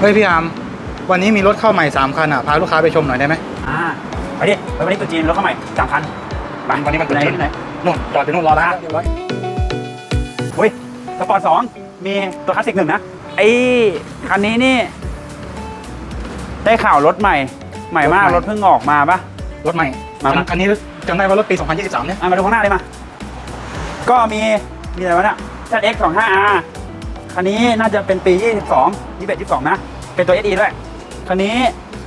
เฮ้ยพี่อาร์มวันนี้มีรถเข้าใหม่ 3 คันอะ พาลูกค้าไปชมหน่อยได้ไหมอ่าไปดิไปวันนี้ตัวจีนรถเข้าใหม่สามคันไปวันนี้มันตัวไหนจีนไหนนู่นจอดอยู่นู่นรอแล้วเรียบร้อยอุ้ยสปอร์ตสองมีตัวคลาสสิกหนึ่งนะไอ้คันนี้นี่ ได้ข่าวรถใหม่ ใหม่มากรถเพิ่งออกมาปะรถใหม่มาคันคันนี้จำได้ว่ารถปี 2023 เนี่ยอะมาดูข้างหน้าเลยมา ก็มีมีอะไรวะเนี่ย ZX 2 5 R คันนี้น่าจะเป็นปี 22 21 22 นะ เป็นตัว SE ด้วยคันนี้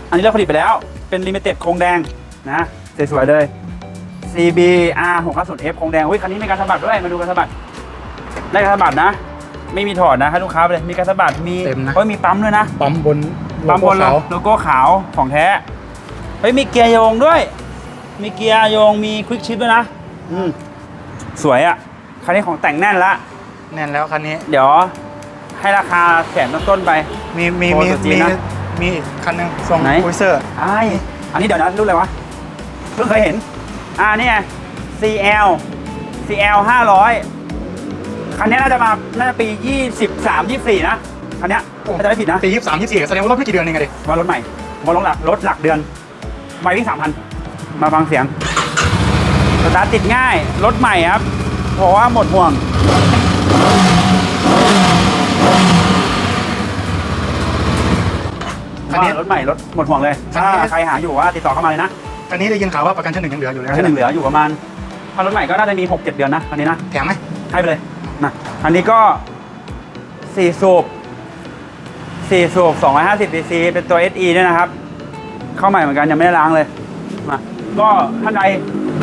อันนี้เลิกผลิตไปแล้ว เป็นลิมิเต็ดโครงแดงนะสวยๆเลย CB R 6 5 0 F โครงแดงอุ้ยคันนี้มีการสะบัดด้วย มาดูการสะบัด ได้การสะบัดนะ ไม่มีถอดนะให้ลูกค้าไปเลย มีการสะบัด มีเต็มนะ เฮ้ยมีปั๊มด้วยนะ ปั๊มบนปั๊มบนโลโก้เขาโลโก้ขาวของแท้ เฮ้ยมีเกียร์โยงด้วย มีเกียร์โยง มีควิกชิปด้วยนะ อืม สวยอะ่ะ คันนี้ของแต่งแน่นละ แน่นแล้วคันนี้ เดี๋ยว ให้ราคาแสนต้นๆไป มีมีโอ้มีตัวจีนมีนะมีอีกคันหนึงทรงไหน คุยเซอร์ ไอ้อันนี้เดี๋ยวนะรุ่นอะไรวะ เพิ่งเคยเห็น อ่านี่ไง CL CL 500 คันนี้น่าจะมา น่าจะปี 23 24 นะ คันนี้ถ้าจะไม่ผิดนะ ปี23 24แสดงว่ารถไม่กี่เดือนเองไงดิมารถใหม่ มารถหลักรถหลักเดือนไม่วิ่งสามพันมาฟังเสียง สตาร์ทติดง่าย รถใหม่ครับ เพราะว่าหมดห่วง คันนี้ว่ารถใหม่รถหมดห่วงเลยคันถ้านี้ใครหาอยู่ว่าติดต่อเข้ามาเลยนะคันนี้ได้ยินข่าวว่าประกันชั้นหนึ่งยังเหลืออยู่เลยแค่หนึ่งเหลืออยู่ประมาณถ้ารถใหม่ก็น่าจะมี6-7เดือนนะคันนี้นะแถมไหมให้ไปเลยนะอันนี้ก็สี่สูบสี่สูบ250 cc เป็นตัว SE ด้วยนะครับ เข้าใหม่เหมือนกันยังไม่ได้ล้างเลยมาก็ท่านใด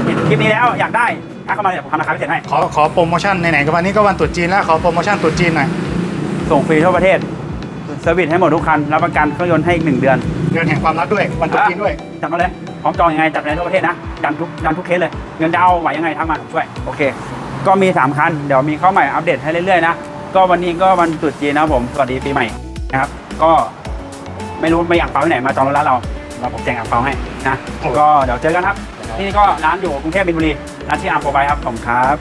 เห็นคลิปนี้แล้วอยากได้ทักเข้ามาเดี๋ยวผมทำราคาพิเศษให้ ขอขอโปรโมชั่นไหนๆก็วันนี้ก็วันตรุษจีนแล้ว ขอโปรโมชั่นตรุษจีนหน่อย ส่งฟรีทั่วประเทศ เซอร์วิสให้หมดทุกคัน รับประกันเครื่องยนต์ให้อีกหนึ่งเดือน เดือนแห่งความรักด้วย วันตรุษจีนด้วย จัดมาเลย พร้อมจองยังไงจัดไปทั่วประเทศนะดันทุกดันทุกเคสเลย เงินดาวน์ไหวยังไงทักมาช่วย โอเค ก็มี 3 คัน เดี๋ยวมีเข้าใหม่อัปเดตให้เรื่อยๆนะ ก็วันนี้ก็วันตรุษจีนนะครับผม สวัสดีปีใหม่นะครับ ก็ไม่รู้ไม่อยากเปาที่ไหนมาจองรถร้านเราเราผมแจกอ่างเปาให้นะ ก็เดี๋ยวเจอกันครับ ที่นี่ก็ร้านอยู่กรุงเทพมินบุรีร้านที่อาร์มโปรไบครับผมครับ